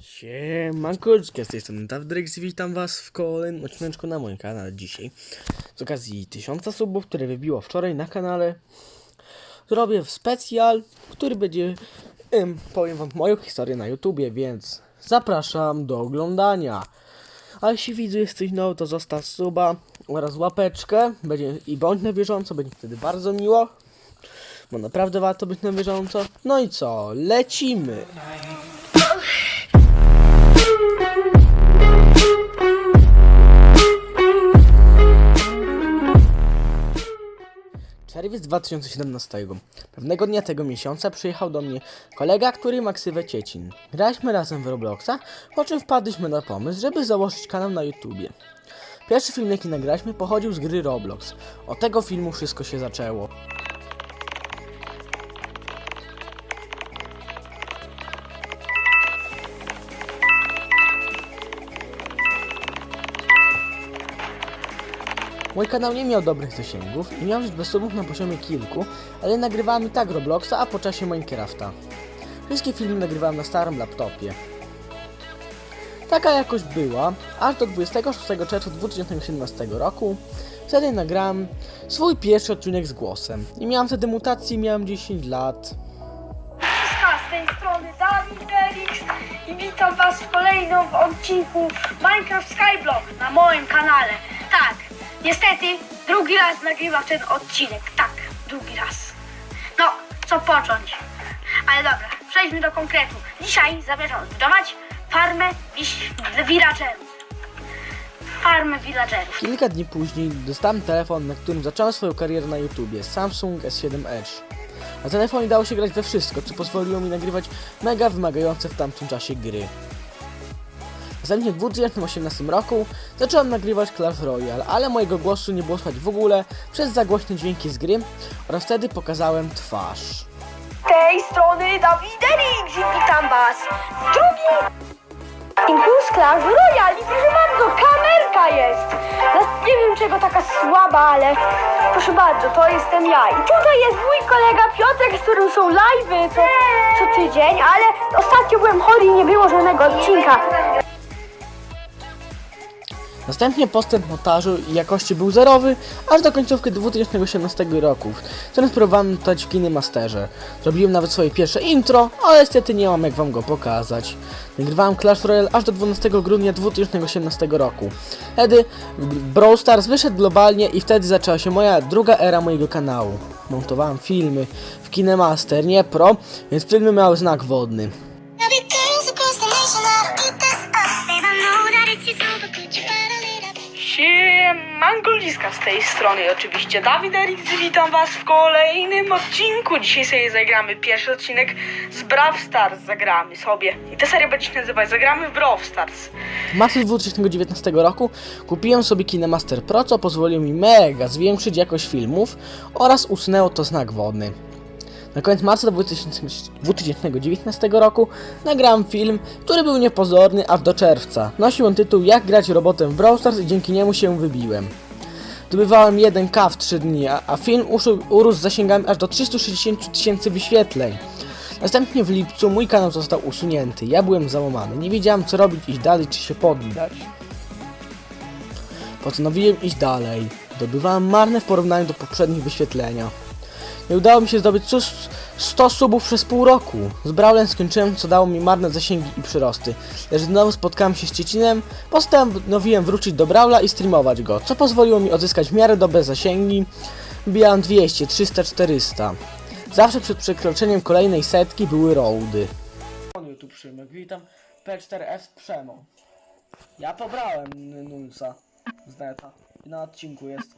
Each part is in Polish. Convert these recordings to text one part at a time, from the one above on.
Siemanko, z tej strony Dawdrex witam was w kolejnym odcineczku na moim kanale dzisiaj. Z okazji 1000 subów, które wybiło wczoraj na kanale, zrobię specjal, który będzie, em, powiem wam moją historię na YouTubie, więc zapraszam do oglądania. A jeśli widzu jesteś nowy, to zostaw suba oraz łapeczkę będzie, i bądź na bieżąco, będzie wtedy bardzo miło. Bo naprawdę warto być na bieżąco. No i co? Lecimy! Czerwiec 2017. Pewnego dnia tego miesiąca przyjechał do mnie kolega, który ma ksywę Ciecin. Graliśmy razem w Robloxa, po czym wpadliśmy na pomysł, żeby założyć kanał na YouTubie. Pierwszy film, jaki nagraliśmy, pochodził z gry Roblox. Od tego filmu wszystko się zaczęło. Mój kanał nie miał dobrych zasięgów i miał liczbę subów na poziomie kilku, ale nagrywałem i tak Robloxa, a po czasie Minecrafta. Wszystkie filmy nagrywałem na starym laptopie. Taka jakość była, aż do 26 czerwca 2017 roku. Wtedy nagrałem swój pierwszy odcinek z głosem. I miałem wtedy mutację, miałem 10 lat. Cześć, z tej strony Dawid Felix i witam Was w kolejnym odcinku Minecraft Skyblock na moim kanale. Niestety drugi raz nagrywam ten odcinek. Tak, drugi raz. No, co począć? Ale dobra, przejdźmy do konkretu. Dzisiaj zamierzam zbudować farmę villagerów. Farmę villagerów. Kilka dni później dostałem telefon, na którym zacząłem swoją karierę na YouTubie, Samsung S7 Edge. Na telefonie dało się grać we wszystko, co pozwoliło mi nagrywać mega wymagające w tamtym czasie gry. Następnie w 2018 roku zacząłem nagrywać Clash Royale, ale mojego głosu nie było słychać w ogóle przez za głośne dźwięki z gry oraz wtedy pokazałem twarz. Z tej strony Dawiderix i witam Was odcinku z Clash Royale i proszę bardzo, kamerka jest. No, nie wiem czego taka słaba, ale proszę bardzo, to jestem ja. I tutaj jest mój kolega Piotrek, z którym są live'y co, co tydzień, ale ostatnio byłem chory i nie było żadnego odcinka. Następnie postęp montażu i jakości był zerowy, aż do końcówki 2018 roku, w którym spróbowałem montować w KineMasterze. Zrobiłem nawet swoje pierwsze intro, ale niestety nie mam jak wam go pokazać. Nagrywałem Clash Royale aż do 12 grudnia 2018 roku. Wtedy Brawl Stars wyszedł globalnie i wtedy zaczęła się moja druga era mojego kanału. Montowałem filmy w KineMaster, nie Pro, więc filmy miały znak wodny. Siemanko Liska z tej strony oczywiście Dawid Eriks, witam was w kolejnym odcinku. Dzisiaj sobie zagramy pierwszy odcinek z Brawl Stars, zagramy sobie. I ta seria będzie się nazywać Zagramy w Brawl Stars. W marcu 2019 roku kupiłem sobie KineMaster Pro, co pozwoliło mi mega zwiększyć jakość filmów oraz usunęło to znak wodny. Na koniec marca 2000 2019 roku nagrałem film, który był niepozorny aż do czerwca. Nosił on tytuł Jak grać robotem w Brawl Stars i dzięki niemu się wybiłem. Zdobywałem 1K w 3 dni, a, film urósł z zasięgami aż do 360 tysięcy wyświetleń. Następnie w lipcu mój kanał został usunięty. Ja byłem załamany. Nie wiedziałem co robić, iść dalej czy się poddać. Postanowiłem iść dalej. Zdobywałem marne w porównaniu do poprzednich wyświetlenia. Nie udało mi się zdobyć sus- 100 subów przez pół roku. Z Brawlem skończyłem, co dało mi marne zasięgi i przyrosty. Lecz znowu spotkałem się z Ciecinem, postanowiłem wrócić do Brawla i streamować go, co pozwoliło mi odzyskać w miarę dobre zasięgi. Wbijałem 200, 300, 400. Zawsze przed przekroczeniem kolejnej setki były roady. YouTube Szymek, witam. P4S Przemo. Ja pobrałem Nulsa z neta. I na odcinku jest.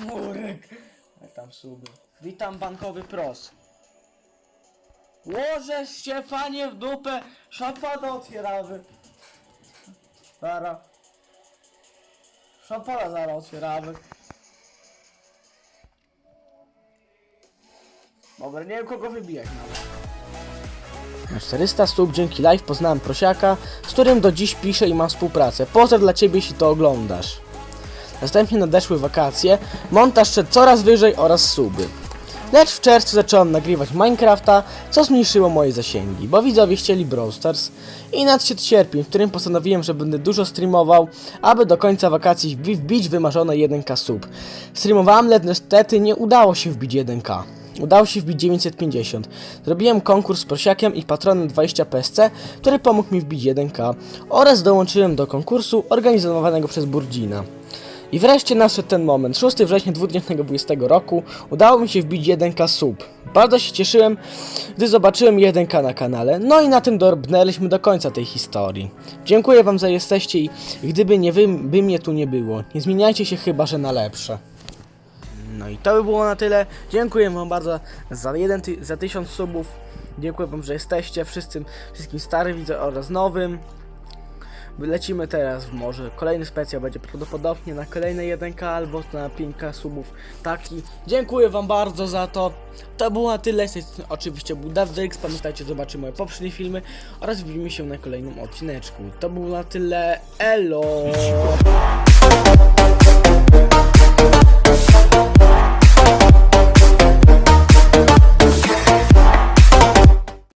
Murek. Jak tam suby. Witam bankowy pros. Łożesz się panie w dupę, szampana otwieramy. Zara. Szampana zaraz otwieramy. Dobra, nie wiem kogo wybijać nawet. Na 400 stóp dzięki live poznałem prosiaka, z którym do dziś piszę i mam współpracę. Pozdro dla ciebie, jeśli to oglądasz. Następnie nadeszły wakacje, montaż szedł coraz wyżej oraz suby. Lecz w czerwcu zacząłem nagrywać Minecrafta, co zmniejszyło moje zasięgi, bo widzowie chcieli Brawl Stars i nadszedł sierpień, w którym postanowiłem, że będę dużo streamował, aby do końca wakacji wbi- wbić wymarzone 1k sub. Streamowałem, lecz niestety nie udało się wbić 1k. Udało się wbić 950. Zrobiłem konkurs z prosiakiem i patronem 20 PSC, który pomógł mi wbić 1k oraz dołączyłem do konkursu organizowanego przez Burdzina. I wreszcie nadszedł ten moment. 6 września 2020 roku udało mi się wbić 1k sub. Bardzo się cieszyłem, gdy zobaczyłem 1k na kanale. No i na tym dorbnęliśmy do końca tej historii. Dziękuję wam, że jesteście i gdyby nie wy, by mnie tu nie było. Nie zmieniajcie się chyba, że na lepsze. No i to by było na tyle. Dziękuję wam bardzo za, jeden ty- za 1000 subów. Dziękuję wam, że jesteście wszyscy, wszystkim starym widzom oraz nowym. Lecimy teraz w morze. Kolejny specjal będzie prawdopodobnie na kolejne 1K albo na 5K subów. Taki. Dziękuję wam bardzo za to. To było na tyle. Oczywiście był DavDrix. Pamiętajcie, zobaczyć moje poprzednie filmy oraz widzimy się na kolejnym odcineczku. To było na tyle. Elo!